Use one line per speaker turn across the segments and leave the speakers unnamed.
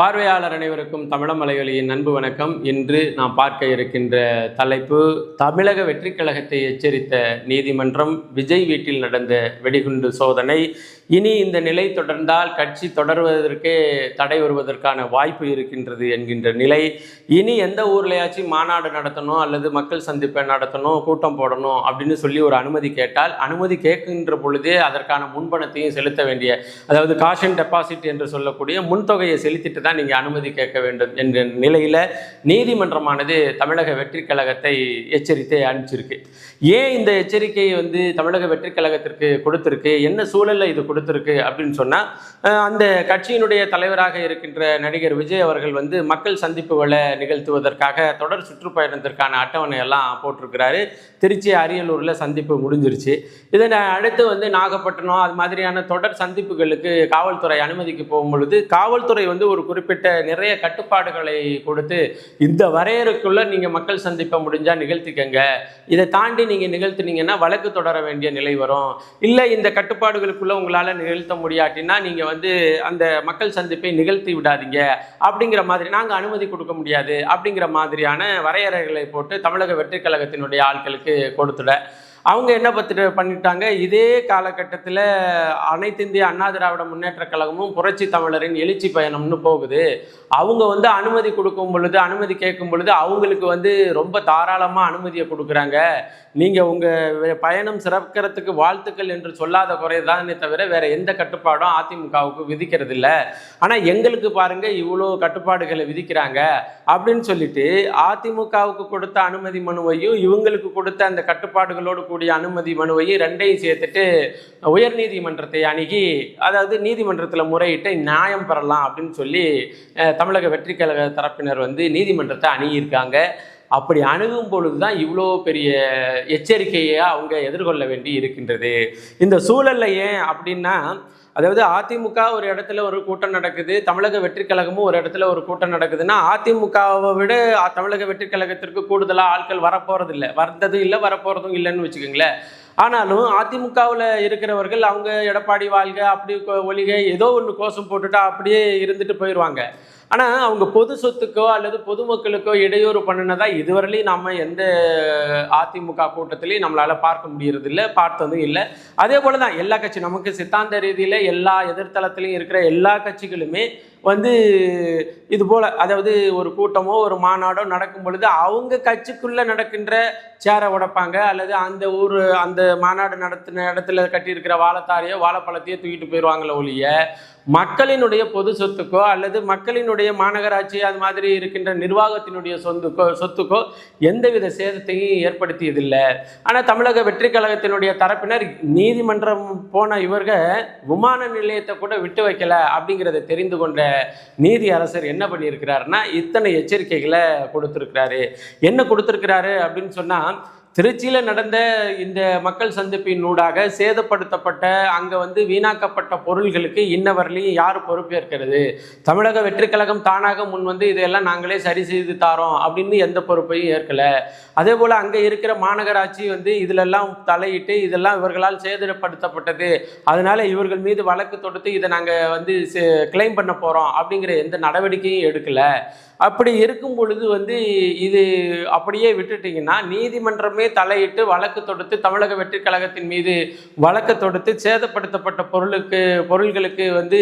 பார்வையாளர் அனைவருக்கும் தமிழமலைகளின் அன்பு வணக்கம். இன்று நாம் பார்க்க இருக்கின்ற தலைப்பு தமிழக வெற்றிக் கழகத்தை எச்சரித்த நீதிமன்றம் விஜய் வீட்டில் நடந்த வெடிகுண்டு சோதனை. இனி இந்த நிலை தொடர்ந்தால் கட்சி தொடர்வதற்கே தடை வருவதற்கான வாய்ப்பு இருக்கின்றது என்கின்ற நிலை. இனி எந்த ஊர்லையாச்சும் மாநாடு நடத்தணும் அல்லது மக்கள் சந்திப்பை நடத்தணும் கூட்டம் போடணும் அப்படின்னு சொல்லி ஒரு அனுமதி கேட்டால் அனுமதி கேட்கின்ற பொழுதே அதற்கான முன்பணத்தையும் செலுத்த வேண்டிய அதாவது காஷன் டெபாசிட் என்று சொல்லக்கூடிய முன்தொகையை செலுத்திட்டு தான் நீங்கள் அனுமதி கேட்க வேண்டும் என்ற நிலையில் நீதிமன்றமானது தமிழக வெற்றி கழகத்தை எச்சரித்தே அனுப்பிச்சிருக்கு. ஏன் இந்த எச்சரிக்கையை வந்து தமிழக வெற்றிக்கழகத்திற்கு கழகத்திற்கு என்ன சூழலில் இது கொடுத்துருக்கு அப்படின்னு சொன்னால் அந்த கட்சியினுடைய தலைவராக இருக்கின்ற நடிகர் விஜய் அவர்கள் வந்து மக்கள் சந்திப்புகளை நிகழ்த்துவதற்காக தொடர் சுற்றுப்பயணத்திற்கான அட்டவணை எல்லாம் போட்டிருக்கிறாரு. திருச்சி அரியலூரில் சந்திப்பு முடிஞ்சிருச்சு. இதனை அடுத்து வந்து நாகப்பட்டினம் அது மாதிரியான தொடர் சந்திப்புகளுக்கு காவல்துறை அனுமதிக்கு போகும் பொழுது காவல்துறை வந்து ஒரு குறிப்பிட்ட குறிப்பிட்ட நிறைய கட்டுப்பாடுகளை கொடுத்து இந்த வரையறுக்குள்ள நீங்கள் மக்கள் சந்திப்பை முடிஞ்சால் நிகழ்த்திக்கங்க. இதை தாண்டி நீங்கள் நிகழ்த்தினீங்கன்னா வழக்கு தொடர வேண்டிய நிலை வரும். இல்லை இந்த கட்டுப்பாடுகளுக்குள்ள உங்களால் நிகழ்த்த முடியாட்டினா நீங்கள் வந்து அந்த மக்கள் சந்திப்பை நிகழ்த்தி விடாதீங்க. அப்படிங்கிற மாதிரி நாங்கள் அனுமதி கொடுக்க முடியாது. அப்படிங்கிற மாதிரியான வரையறைகளை போட்டு தமிழக வெற்றிக் கழகத்தினுடைய ஆட்களுக்கு கொடுத்துட. அவங்க என்ன பத்து பண்ணிட்டாங்க? இதே காலகட்டத்தில் அனைத்து இந்திய அண்ணா திராவிட முன்னேற்ற கழகமும் புரட்சி தமிழரின் எழுச்சி பயணம்னு போகுது. அவங்க வந்து அனுமதி கொடுக்கும் பொழுது அனுமதி கேட்கும் பொழுது அவங்களுக்கு வந்து ரொம்ப தாராளமாக அனுமதியை கொடுக்குறாங்க. நீங்கள் உங்கள் பயணம் சிறக்கிறதுக்கு வாழ்த்துக்கள் என்று சொல்லாத குறைதானே தவிர வேற எந்த கட்டுப்பாடும் அதிமுகவுக்கு விதிக்கிறது இல்லை ஆனால் எங்களுக்கு பாருங்க இவ்வளோ கட்டுப்பாடுகளை விதிக்கிறாங்க அப்படின்னு சொல்லிட்டு அதிமுகவுக்கு கொடுத்த அனுமதி மனுவையும் இவங்களுக்கு கொடுத்த அந்த கட்டுப்பாடுகளோடு கூடிய அனுமதி மனுவையும் ரெண்டையும் சேர்த்துட்டு உயர் நீதிமன்றத்தை அணுகி அதாவது நீதிமன்றத்தில் முறையிட்டு நியாயம் பெறலாம் அப்படின்னு சொல்லி தமிழக வெற்றி கழக தரப்பினர் வந்து நீதிமன்றத்தை அணுகியிருக்காங்க. அப்படி அணுகும் பொழுது தான் இவ்வளோ பெரிய எச்சரிக்கையை அவங்க எதிர்கொள்ள வேண்டி இருக்கின்றது. இந்த சூழல்ல ஏன் அப்படின்னா அதாவது அதிமுக ஒரு இடத்துல ஒரு கூட்டம் நடக்குது தமிழக வெற்றி கழகமும் ஒரு இடத்துல ஒரு கூட்டம் நடக்குதுன்னா அதிமுகவை விட தமிழக வெற்றி கழகத்திற்கு கூடுதலாக ஆட்கள் வரப்போறது இல்லை வந்ததும் இல்லை வரப்போறதும் இல்லைன்னு வச்சுக்கோங்களேன். ஆனாலும் அதிமுகவில் இருக்கிறவர்கள் அவங்க எடப்பாடி வாழ்க அப்படி கொ- ஒழிக ஏதோ ஒன்று கோஷம் போட்டுட்டா அப்படியே இருந்துட்டு போயிடுவாங்க ஆனால் அவங்க பொது சொத்துக்கோ அல்லது பொதுமக்களுக்கோ இடையூறு பண்ணினதா இதுவரையிலையும் நம்ம எந்த அதிமுக கூட்டத்திலையும் நம்மளால் பார்க்க முடியறதில்ல பார்த்ததும் இல்லை. அதே போல தான் எல்லா கட்சி நமக்கு சித்தாந்த ரீதியில் எல்லா எதிர்த்தளத்திலையும் இருக்கிற எல்லா கட்சிகளுமே வந்து இது போல அதாவது ஒரு கூட்டமோ ஒரு மாநாடோ நடக்கும் பொழுது அவங்க கட்சிக்குள்ளே நடக்கின்ற சேரை உடைப்பாங்க. அல்லது அந்த ஊர் அந்த மாநாடு நடத்தின இடத்துல கட்டியிருக்கிற வாழைத்தாரையோ வாழைப்பழத்தையோ தூக்கிட்டு போயிடுவாங்களே ஒழிய மக்களினுடைய பொது சொத்துக்கோ அல்லது மக்களினுடைய மாநகராட்சி அது மாதிரி இருக்கின்ற நிர்வாகத்தினுடைய சொந்துக்கோ சொத்துக்கோ எந்தவித சேதத்தையும் ஏற்படுத்தியதில்லை. ஆனால் தமிழக வெற்றி கழகத்தினுடைய தரப்பினர் நீதிமன்றம் போன இவர்கள் விமான நிலையத்தை கூட விட்டு வைக்கலை அப்படிங்கிறத தெரிந்து கொண்ட நீதி அரசர் என்ன பண்ணியிருக்கிறாருன்னா இத்தனை எச்சரிக்கைகளை கொடுத்துருக்கிறாரு. என்ன கொடுத்துருக்கிறாரு அப்படின்னு சொன்னால் திருச்சியில் நடந்த இந்த மக்கள் சந்திப்பின் ஊடாக சேதப்படுத்தப்பட்ட அங்கே வந்து வீணாக்கப்பட்ட பொருள்களுக்கு இன்ன வரலையும் யார் பொறுப்பேற்கிறது தமிழக வெற்றிக்கழகம் தானாக முன் வந்து இதையெல்லாம் நாங்களே சரி செய்து தாரோம் அப்படின்னு எந்த பொறுப்பையும் ஏற்கலை. அதே போல் அங்கே இருக்கிற மாநகராட்சி வந்து இதிலெல்லாம் தலையிட்டு இதெல்லாம் இவர்களால் சேதப்படுத்தப்பட்டது. அதனால இவர்கள் மீது வழக்கு தொடுத்து இதை நாங்கள் வந்து கிளைம் பண்ண போகிறோம் அப்படிங்கிற எந்த நடவடிக்கையும் எடுக்கலை. அப்படி இருக்கும் பொழுது வந்து இது அப்படியே விட்டுட்டீங்கன்னா நீதிமன்றமே தலையிட்டு வழக்கு தொடுத்து தமிழக வெற்றிக் கழகத்தின் மீது வழக்கு தொடுத்து சேதப்படுத்தப்பட்ட பொருளுக்கு பொருள்களுக்கு வந்து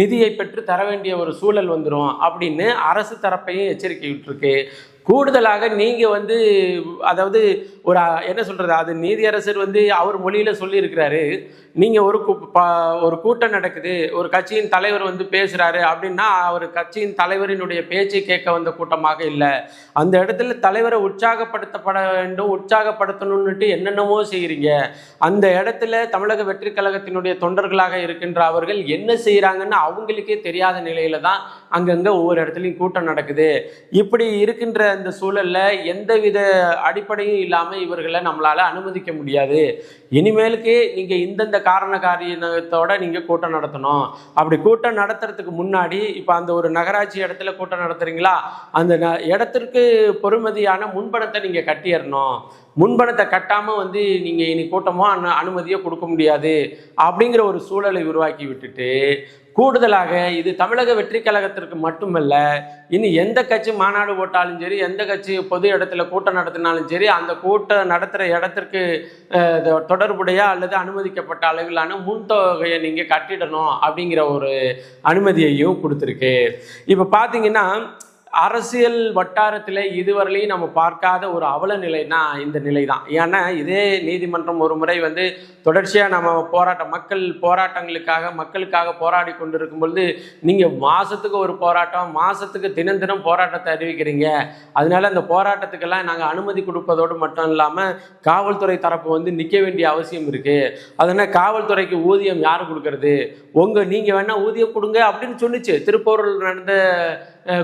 நிதியை பெற்று தர வேண்டிய ஒரு சூழல் வந்துடும் அப்படின்னு அரசு தரப்பையும் எச்சரிக்கை விட்டுருக்கு. கூடுதலாக நீங்கள் வந்து அதாவது ஒரு என்ன சொல்கிறது அது நீதியரசர் வந்து அவர் மொழியில் சொல்லியிருக்கிறாரு. நீங்கள் ஒரு கூ- ப- ஒரு கூட்டம் நடக்குது ஒரு கட்சியின் தலைவர் வந்து பேசுகிறாரு அப்படின்னா அவர் கட்சியின் தலைவரினுடைய பேச்சை கேட்க வந்த கூட்டமாக இல்லை. அந்த இடத்துல தலைவரை உற்சாகப்படுத்தப்பட வேண்டும் உற்சாகப்படுத்தணும்னுட்டு என்னென்னமோ செய்கிறீங்க அந்த இடத்துல தமிழக வெற்றி கழகத்தினுடைய தொண்டர்களாக இருக்கின்ற அவர்கள் என்ன செய்கிறாங்கன்னு அவங்களுக்கே தெரியாத நிலையில தான் அங்கங்கே ஒவ்வொரு இடத்துலையும் கூட்டம் நடக்குது. இப்படி இருக்கின்ற அந்த சூழல்ல எந்தவித அடிப்படையும் இல்லாமல் இவர்களை நம்மளால அனுமதிக்க முடியாது. இனிமேலுக்கு நீங்கள் இந்தந்த காரண காரியத்தோட நீங்கள் கூட்டம் நடத்தணும். அப்படி கூட்டம் நடத்துறதுக்கு முன்னாடி இப்போ அந்த ஒரு நகராட்சி இடத்துல கூட்டம் நடத்துறீங்களா? அந்த ந- இடத்திற்கு பொறுமதியான முன்பணத்தை நீங்கள் கட்டிடணும் முன்பணத்தை கட்டாமல் வந்து நீங்கள் இனி கூட்டமோ அனு அனுமதியோ கொடுக்க முடியாது அப்படிங்கிற ஒரு சூழலை உருவாக்கி விட்டுட்டு கூடுதலாக இது தமிழக வெற்றி கழகத்திற்கு மட்டுமல்ல இனி எந்த கட்சி மாநாடு போட்டாலும் சரி எந்த கட்சி பொது இடத்துல கூட்டம் நடத்தினாலும் சரி அந்த கூட்டம் நடத்துகிற இடத்திற்கு தொடர்புடைய அல்லது அனுமதிக்கப்பட்ட அளவிலான முன்தொகையை நீங்கள் கட்டிடணும் அப்படிங்கிற ஒரு அனுமதியையும் கொடுத்துருக்கு. இப்போ பார்த்தீங்கன்னா அரசியல் வட்டாரத்தில் இதுவரையிலையும் நம்ம பார்க்காத ஒரு அவல நிலைனா இந்த நிலை தான் ஏன்னா இதே நீதிமன்றம் ஒரு முறை வந்து தொடர்ச்சியாக நம்ம போராட்டம் மக்கள் போராட்டங்களுக்காக மக்களுக்காக போராடி கொண்டிருக்கும் பொழுது நீங்கள் மாதத்துக்கு ஒரு போராட்டம் மாதத்துக்கு தினம் தினம் போராட்டத்தை அறிவிக்கிறீங்க. அதனால அந்த போராட்டத்துக்கெல்லாம் நாங்கள் அனுமதி கொடுப்பதோடு மட்டும் இல்லாமல் காவல்துறை தரப்பு வந்து நிற்க வேண்டிய அவசியம் இருக்குது அதனால் காவல்துறைக்கு ஊதியம் யார் கொடுக்கறது? உங்கள் நீங்கள் வேணால் ஊதியம் கொடுங்க அப்படின்னு சொன்னிச்சு. திருப்பூரில் நடந்த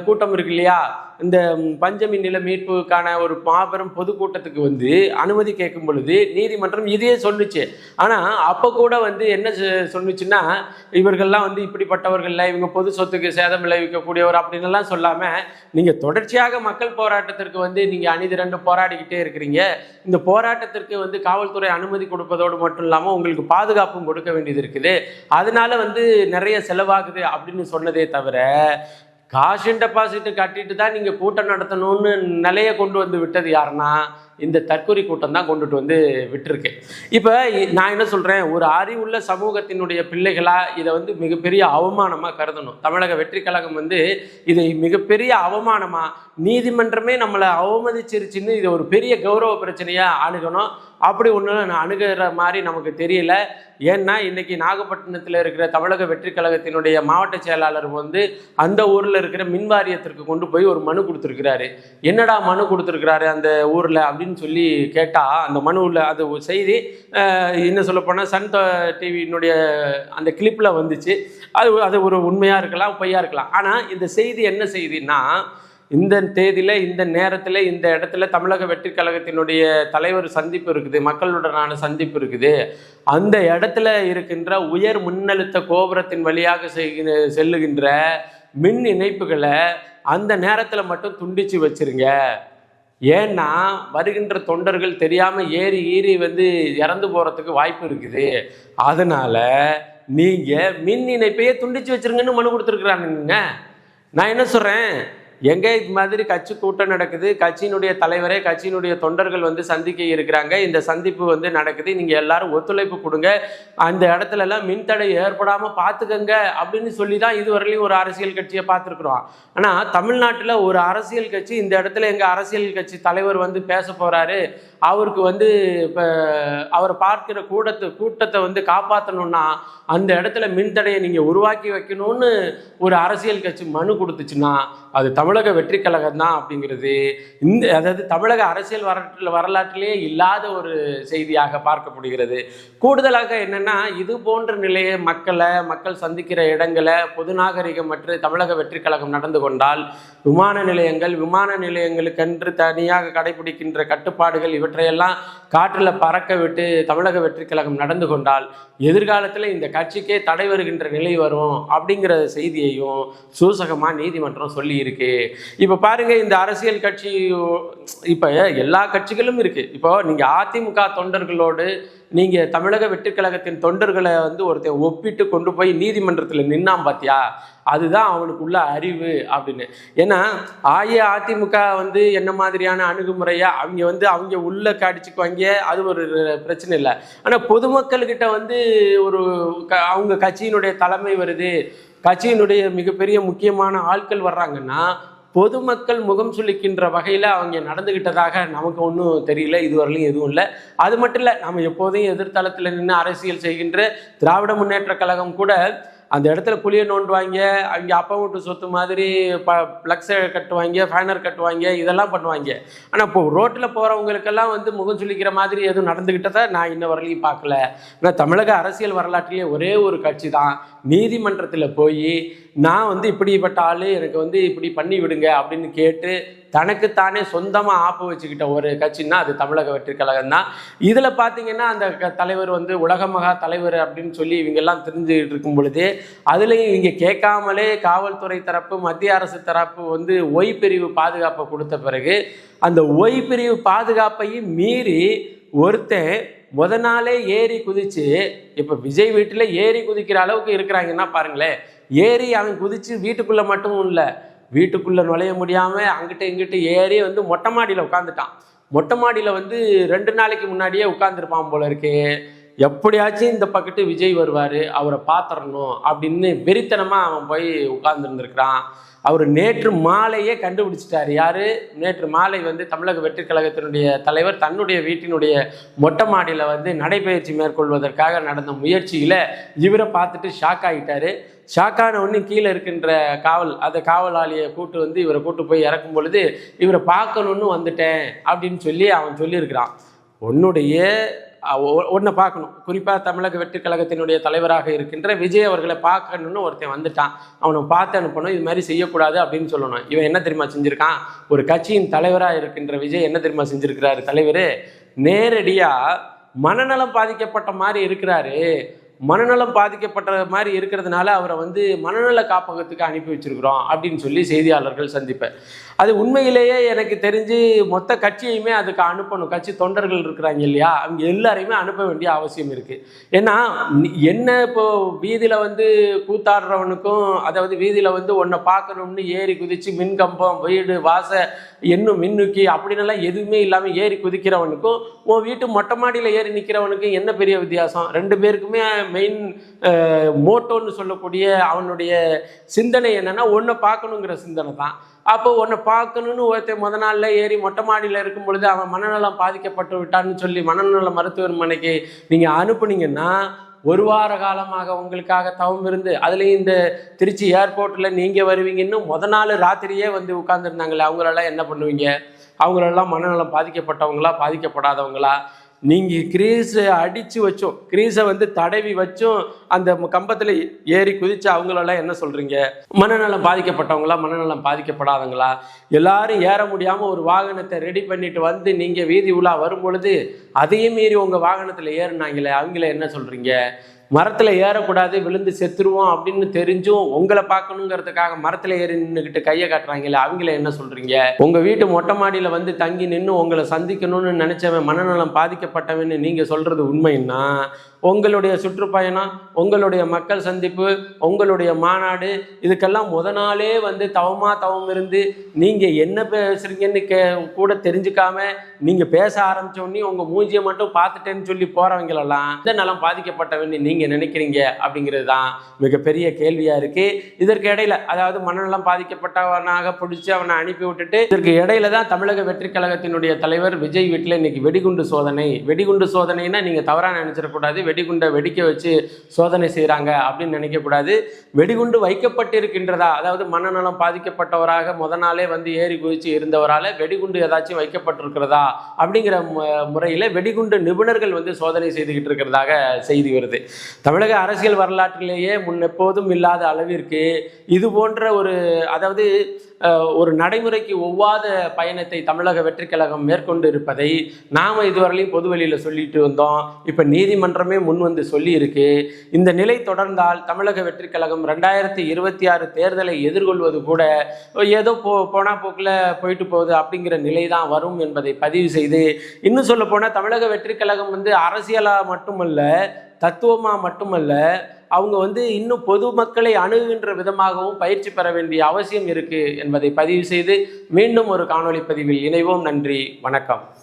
கூட்டம் இருக்கு இல்லையா? இந்த பஞ்சமி நில மீட்புக்கான ஒரு மாபெரும் பொதுக்கூட்டத்துக்கு வந்து அனுமதி கேட்கும் பொழுது நீதிமன்றம் இதையே சொல்லுச்சு. ஆனால் அப்போ கூட வந்து என்ன சொன்னுச்சுன்னா இவர்கள்லாம் வந்து இப்படிப்பட்டவர்கள்ல இவங்க பொது சொத்துக்கு சேதம் விளைவிக்கக்கூடியவர் அப்படின்லாம் சொல்லாமல் நீங்கள் தொடர்ச்சியாக மக்கள் போராட்டத்திற்கு வந்து நீங்கள் அணிதிரண்டு போராடிக்கிட்டே இருக்கிறீங்க. இந்த போராட்டத்திற்கு வந்து காவல்துறை அனுமதி கொடுப்பதோடு மட்டும் இல்லாமல் உங்களுக்கு பாதுகாப்பும் கொடுக்க வேண்டியது இருக்குது. அதனால வந்து நிறைய செலவாகுது அப்படின்னு சொன்னதே தவிர காஷின் டெபாசிட் கட்டிட்டு தான் நீங்கள் கூட்டம் நடத்தணும்னு நிலைய கொண்டு வந்து விட்டது யாருன்னா இந்த தற்கொலை கூட்டம் தான் கொண்டுட்டு வந்து விட்டுருக்கு. இப்போ நான் என்ன சொல்கிறேன் ஒரு அறிவுள்ள சமூகத்தினுடைய பிள்ளைகளாக இதை வந்து மிகப்பெரிய அவமானமாக கருதணும். தமிழக வெற்றி கழகம் வந்து இதை மிகப்பெரிய அவமானமாக நீதிமன்றமே நம்மளை அவமதிச்சிருச்சுன்னு இதை ஒரு பெரிய கௌரவ பிரச்சனையாக அணுகணும். அப்படி ஒன்று நான் அணுகிற மாதிரி நமக்கு தெரியல. ஏன்னா இன்னைக்கு நாகப்பட்டினத்தில் இருக்கிற தமிழக வெற்றி கழகத்தினுடைய மாவட்ட செயலாளர் வந்து அந்த ஊரில் இருக்கிற மின் வாரியத்திற்கு கொண்டு போய் ஒரு மனு கொடுத்துருக்கிறாரு. என்னடா மனு கொடுத்துருக்கிறாரு அந்த ஊரில் அப்படின்னு சொல்லி கேட்டால் அந்த மனுவில் அது செய்தி என்ன சொல்லப்போனால் சன் டிவியினுடைய அந்த கிளிப்பில் வந்துச்சு. அது அது ஒரு உண்மையாக இருக்கலாம் பொய்யா இருக்கலாம். ஆனால் இந்த செய்தி என்ன செய்தின்னா இந்த தேதியில் இந்த நேரத்தில் இந்த இடத்துல தமிழக வெற்றி கழகத்தினுடைய தலைவர் சந்திப்பு இருக்குது மக்களுடனான சந்திப்பு இருக்குது. அந்த இடத்துல இருக்கின்ற உயர் மின்னழுத்த கோபுரத்தின் வழியாக செல்லுகின்ற மின் இணைப்புகளை அந்த நேரத்தில் மட்டும் துண்டிச்சு வச்சிருங்க. ஏன்னா வருகின்ற தொண்டர்கள் தெரியாமல் ஏறி ஈறி வந்து இறந்து போகிறதுக்கு வாய்ப்பு இருக்குது. அதனால் நீங்கள் மின் இணைப்பையே துண்டிச்சு வச்சிருங்கன்னு மனு கொடுத்துருக்குறானுங்க நான் என்ன சொல்கிறேன் எங்கே இது மாதிரி கட்சி கூட்டம் நடக்குது? கட்சியினுடைய தலைவரே கட்சியினுடைய தொண்டர்கள் வந்து சந்திக்க இருக்கிறாங்க. இந்த சந்திப்பு வந்து நடக்குது. நீங்கள் எல்லாரும் ஒத்துழைப்பு கொடுங்க. அந்த இடத்துல எல்லாம் மின்தடை ஏற்படாமல் பார்த்துக்கங்க அப்படின்னு சொல்லி தான் இதுவரையிலையும் ஒரு அரசியல் கட்சியை பார்த்துருக்குறோம். ஆனால் தமிழ்நாட்டில் ஒரு அரசியல் கட்சி இந்த இடத்துல எங்கள் அரசியல் கட்சி தலைவர் வந்து பேச போகிறாரு அவருக்கு வந்து இப்போ அவர் பார்க்கிற கூட்டத்தை கூட்டத்தை வந்து காப்பாற்றணும்னா அந்த இடத்துல மின்தடையை நீங்கள் உருவாக்கி வைக்கணும்னு ஒரு அரசியல் கட்சி மனு கொடுத்துச்சுன்னா அது தமிழ் தமிழக வெற்றி கழகம் தான் அப்படிங்கிறது இந்த அதாவது தமிழக அரசியல் வரலாற்றில் வரலாற்றிலேயே இல்லாத ஒரு செய்தியாக பார்க்கப்படுகிறது கூடுதலாக என்னென்னா இது போன்ற நிலையை மக்களை மக்கள் சந்திக்கிற இடங்களை பொது நாகரிகமற்று தமிழக வெற்றி கழகம் நடந்து கொண்டால் விமான நிலையங்கள் விமான நிலையங்களுக்கென்று தனியாக கடைபிடிக்கின்ற கட்டுப்பாடுகள் இவற்றையெல்லாம் காற்றில் பறக்க விட்டு தமிழக வெற்றி கழகம் நடந்து கொண்டால் எதிர்காலத்தில் இந்த கட்சிக்கே தடை வருகின்ற நிலை வரும் அப்படிங்கிற செய்தியையும் சூசகமாக நீதிமன்றம் சொல்லியிருக்கு. இப்போ பாருங்கள் இந்த அரசியல் கட்சி இப்போ எல்லா கட்சிகளும் இருக்குது இப்போ நீங்கள் அதிமுக தொண்டர்களோடு நீங்கள் தமிழக வெட்டுக்கழகத்தின் தொண்டர்களை வந்து ஒருத்தன் ஒப்பிட்டு கொண்டு போய் நீதிமன்றத்தில் நின்னான் பாத்தியா? அதுதான் அவனுக்குள்ள அறிவு அப்படின்னு. ஏன்னா அஇஅதிமுக வந்து என்ன மாதிரியான அணுகுமுறையா? அவங்க வந்து அவங்க உள்ள கடிச்சுக்குவாங்க. அது ஒரு பிரச்சனை இல்லை. ஆனால் பொதுமக்கள்கிட்ட வந்து ஒரு க- அவங்க கட்சியினுடைய தலைமை வருது. கட்சியினுடைய மிகப்பெரிய முக்கியமான ஆட்கள் வர்றாங்கன்னா பொதுமக்கள் முகம் சுளிக்கின்ற வகையில் அவங்க நடந்துக்கிட்டதாக நமக்கு ஒன்றும் தெரியல இதுவரையிலும் எதுவும் இல்லை. அது மட்டும் இல்லை நம்ம எப்போதையும் எதிர்த்தளத்தில் நின்று அரசியல் செய்கின்ற திராவிட முன்னேற்ற கழகம் கூட அந்த இடத்துல குழியை நோண்டுவாங்க அவங்க அப்பா வீட்டு சொத்து மாதிரி ப ப்ளக்ஸை கட்டுவாங்க ஃபேனர் கட்டுவாங்க இதெல்லாம் பண்ணுவாங்க. ஆனால் இப்போ ரோட்டில் போகிறவங்களுக்கெல்லாம் வந்து முகம் சொல்லிக்கிற மாதிரி எதுவும் நடந்துக்கிட்டதை நான் இன்ன வரலையும் பார்க்கல. ஆனால் தமிழக அரசியல் வரலாற்றிலே ஒரே ஒரு கட்சி தான் நீதிமன்றத்தில் போய் நான் வந்து இப்படிப்பட்ட ஆள் எனக்கு வந்து இப்படி பண்ணி விடுங்க அப்படின்னு கேட்டு தனக்குத்தானே சொந்தமாக ஆப்பு வச்சுக்கிட்ட ஒரு கட்சின்னா அது தமிழக வெற்றி கழகம் தான். இதில் பார்த்தீங்கன்னா அந்த க- தலைவர் வந்து உலக மகா தலைவர் அப்படின்னு சொல்லி இவங்கெல்லாம் தெரிஞ்சுக்கிட்டு இருக்கும் பொழுது அதுலேயும் இவங்க கேட்காமலே காவல்துறை தரப்பு மத்திய அரசு தரப்பு வந்து ஒய் பிரிவு பாதுகாப்பை கொடுத்த பிறகு அந்த ஒய் பிரிவு பாதுகாப்பையும் மீறி ஒருத்தன் முத நாளே ஏறி குதிச்சு இப்போ விஜய் வீட்டில் ஏறி குதிக்கிற அளவுக்கு இருக்கிறாங்கன்னா பாருங்களேன் ஏறி அவன் குதிச்சு வீட்டுக்குள்ளே மட்டும் இல்லை வீட்டுக்குள்ளே நுழைய முடியாமல் அங்கிட்ட இங்கிட்ட ஏறி வந்து மொட்டை மாடியில் உட்காந்துட்டான் மொட்டை மாடியில் வந்து ரெண்டு நாளைக்கு முன்னாடியே உட்காந்துருப்பான் போல இருக்கே. எப்படியாச்சும் இந்த பக்கத்து விஜய் வருவார் அவரை பார்த்துடணும் அப்படின்னு வெறித்தனமாக அவன் போய் உட்கார்ந்துருந்துருக்கிறான். அவர் நேற்று மாலையே கண்டுபிடிச்சிட்டார். யார்? நேற்று மாலை வந்து தமிழக வெற்றிக் கழகத்தினுடைய தலைவர் தன்னுடைய வீட்டினுடைய மொட்டை மாடியில் வந்து நடைபயிற்சி மேற்கொள்வதற்காக நடந்த முயற்சியில் இவரை பார்த்துட்டு ஷாக் ஆகிட்டாரு ஷாக்கான ஒன்று கீழே இருக்கின்ற காவல் அந்த காவலாளியை கூட்டு வந்து இவரை கூட்டு போய் இறக்கும் பொழுது இவரை பார்க்கணுன்னு வந்துட்டேன் அப்படின்னு சொல்லி அவன் சொல்லியிருக்கிறான். உன்னுடைய ஒன்றை பார்க்கணும். குறிப்பாக தமிழக வெற்றிக் கழகத்தினுடைய தலைவராக இருக்கின்ற விஜய் அவர்களை பார்க்கணும்னு ஒருத்தன் வந்துட்டான். அவனை பார்த்து அனுப்பணும். இது மாதிரி செய்யக்கூடாது அப்படின்னு சொல்லணும். இவன் என்ன தெரியுமா செஞ்சுருக்கான்? ஒரு கட்சியின் தலைவராக இருக்கின்ற விஜய் என்ன தெரியுமா செஞ்சுருக்கிறாரு? தலைவர் நேரடியாக மனநலம் பாதிக்கப்பட்ட மாதிரி இருக்கிறாரு. மனநலம் பாதிக்கப்பட்ட மாதிரி இருக்கிறதுனால அவரை வந்து மனநல காப்பகத்துக்கு அனுப்பி வச்சிருக்கிறோம் அப்படின்னு சொல்லி செய்தியாளர்கள் சந்திப்பேன் அது உண்மையிலேயே எனக்கு தெரிஞ்சு மொத்த கட்சியுமே அதுக்கு அனுப்பணும். கட்சி தொண்டர்கள் இருக்கிறாங்க இல்லையா? அவங்க எல்லாரையுமே அனுப்ப வேண்டிய அவசியம் இருக்குது ஏன்னா என்ன இப்போ வீதியில் வந்து கூத்தாடுறவனுக்கும் அதாவது வீதியில் வந்து உன்னை பார்க்கணும்னு ஏறி குதிச்சு மின் கம்பம் வீடு வாச எண்ணும் மின்னுக்கி அப்படின்னெல்லாம் எதுவுமே இல்லாமல் ஏறி குதிக்கிறவனுக்கும் உன் வீட்டு மொட்டை மாடியில் ஏறி நிற்கிறவனுக்கும் என்ன பெரிய வித்தியாசம்? ரெண்டு பேருக்குமே மெயின் மோட்டோன்னு சொல்லக்கூடிய அவனுடைய சிந்தனை என்னன்னா ஒன்றை பார்க்கணுங்கிற சிந்தனை தான். அப்போ ஒன்றை பார்க்கணுன்னு ஒருத்தன் முத நாளில் ஏறி மொட்டை மாடியில் இருக்கும் பொழுது அவன் மனநலம் பாதிக்கப்பட்டு விட்டான்னு சொல்லி மனநல மருத்துவமனைக்கு நீங்கள் அனுப்புனீங்கன்னா ஒரு வார காலமாக உங்களுக்காக தவம் இருந்து அதுலேயும் இந்த திருச்சி ஏர்போர்ட்டில் நீங்கள் வருவீங்கன்னு முத நாள் ராத்திரியே வந்து உட்காந்துருந்தாங்களே அவங்களெல்லாம் என்ன பண்ணுவீங்க? அவங்களெல்லாம் மனநலம் பாதிக்கப்பட்டவங்களா பாதிக்கப்படாதவங்களா? நீங்கள் கிரீஸை அடித்து வச்சோம். கிரீஸை வந்து தடவி வச்சும். அந்த கம்பத்தில் ஏறி குதிச்சு அவங்களெல்லாம் என்ன சொல்கிறீங்க மனநலம் பாதிக்கப்பட்டவங்களா? மனநலம் பாதிக்கப்படாதவங்களா? எல்லாரும் ஏற முடியாமல் ஒரு வாகனத்தை ரெடி பண்ணிட்டு வந்து நீங்கள் வீதி உலா வரும் பொழுது அதையும் மீறி உங்கள் வாகனத்தில் ஏறினாங்களே அவங்கள என்ன சொல்கிறீங்க மரத்தில் ஏறக்கூடாது விழுந்து செத்துருவோம் அப்படின்னு தெரிஞ்சும் உங்களை பார்க்கணுங்கிறதுக்காக மரத்தில் ஏறி நின்றுக்கிட்டு கையை காட்டுறாங்கல்ல அவங்கள என்ன சொல்கிறீங்க உங்கள் வீட்டு மொட்டை மாடியில் வந்து தங்கி நின்று உங்களை சந்திக்கணும்னு நினச்சவன் மனநலம் பாதிக்கப்பட்டவன்னு நீங்கள் சொல்கிறது உண்மைன்னா உங்களுடைய சுற்றுப்பயணம் உங்களுடைய மக்கள் சந்திப்பு உங்களுடைய மாநாடு இதுக்கெல்லாம் முத நாளே வந்து தவமாக தவம் இருந்து நீங்கள் என்ன பேசுறீங்கன்னு கே கூட தெரிஞ்சுக்காம நீங்கள் பேச ஆரம்பிச்ச உடனே உங்கள் மூஞ்சியை மட்டும் பார்த்துட்டேன்னு சொல்லி போகிறவங்களெல்லாம் இந்த நலம் பாதிக்கப்பட்டவன்னு நீங்கள் நினைக்கிறீங்க அப்படிங்கிறது தான் மிகப்பெரிய கேள்வியாக இருக்குது இதற்கு இடையில அதாவது மனநலம் பாதிக்கப்பட்டவனாக பிடிச்சி அவனை அனுப்பி விட்டுட்டு இதற்கு இடையில தான் தமிழக வெற்றி கழகத்தினுடைய தலைவர் விஜய் வீட்டில் இன்னைக்கு வெடிகுண்டு சோதனை. வெடிகுண்டு சோதனைனா நீங்கள் தவறாக நினச்சிடக்கூடாது. வெடிகுண்டை வெடிக்க வச்சு சோதனை செய்கிறாங்க அப்படின்னு நினைக்கக்கூடாது. வெடிகுண்டு வைக்கப்பட்டிருக்கின்றதா? அதாவது மனநலம் பாதிக்கப்பட்டவராக முத நாளே வந்து ஏறி குதிச்சு இருந்தவரால் வெடிகுண்டு ஏதாச்சும் வைக்கப்பட்டிருக்கிறதா? அப்படிங்கிற முறையில் வெடிகுண்டு நிபுணர்கள் வந்து சோதனை செய்துகிட்டு இருக்கிறதாக செய்தி வருது. தமிழக அரசியல் வரலாற்றிலேயே முன்னெப்போதும் இல்லாத அளவிற்கு இது போன்ற ஒரு அதாவது ஒரு நடைமுறைக்கு ஒவ்வாத பயணத்தை தமிழக வெற்றிக் கழகம் மேற்கொண்டு இருப்பதை நாம் இதுவரையிலும் பொதுவெளியில் சொல்லிட்டு வந்தோம். இப்போ நீதிமன்றமே முன் வந்து சொல்லியிருக்கு. இந்த நிலை தொடர்ந்தால் தமிழக வெற்றிக் கழகம் ரெண்டாயிரத்தி இருபத்தி ஆறு தேர்தலை எதிர்கொள்வது கூட ஏதோ போ போனா போக்கில் போயிட்டு போகுது அப்படிங்கிற நிலை தான் வரும் என்பதை பதிவு செய்து இன்னும் சொல்ல போனால் தமிழக வெற்றிக் கழகம் வந்து அரசியலாக மட்டுமல்ல தத்துவமாக மட்டுமல்ல அவங்க வந்து இன்னும் பொதுமக்களை அணுகுகின்ற விதமாகவும் பயிற்சி பெற வேண்டிய அவசியம் இருக்கு என்பதை பதிவு செய்து மீண்டும் ஒரு காணொளி பதிவில் இணைவோம். நன்றி வணக்கம்.